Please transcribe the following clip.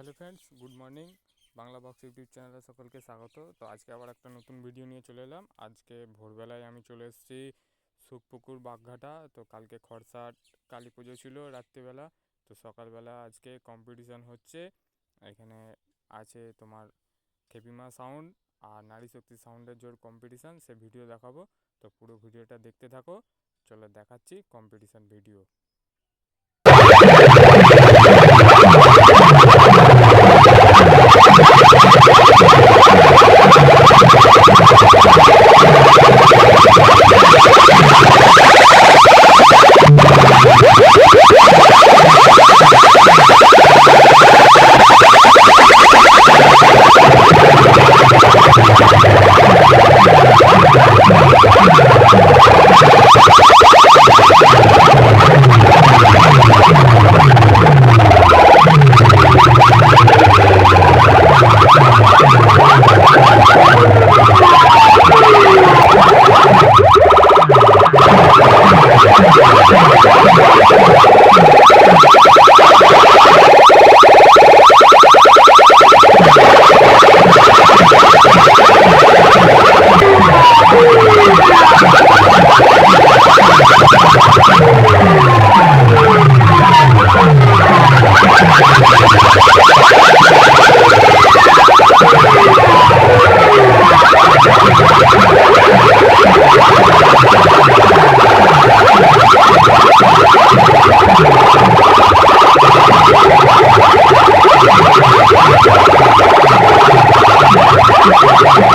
Hello friends, good morning. Bangla box YouTube চ্যানেলে সকলকে স্বাগত। তো আজকে আবার একটা নতুন ভিডিও নিয়ে চলে এলাম। আজকে ভোরবেলায় আমি চলে এসেছি সুখপুকুর বাগঘাটা। তো কালকে খরসাট কালী পুজো ছিল রাত্রিবেলা। তো সকালবেলা আজকে কম্পিটিশান হচ্ছে। এখানে আছে তোমার খেপিমা সাউন্ড আর নারী শক্তি সাউন্ডের জোর কম্পিটিশান সে ভিডিও দেখাবো। তো পুরো ভিডিওটা দেখতে থাকো। চলো দেখাচ্ছি কম্পিটিশান ভিডিও Yeah.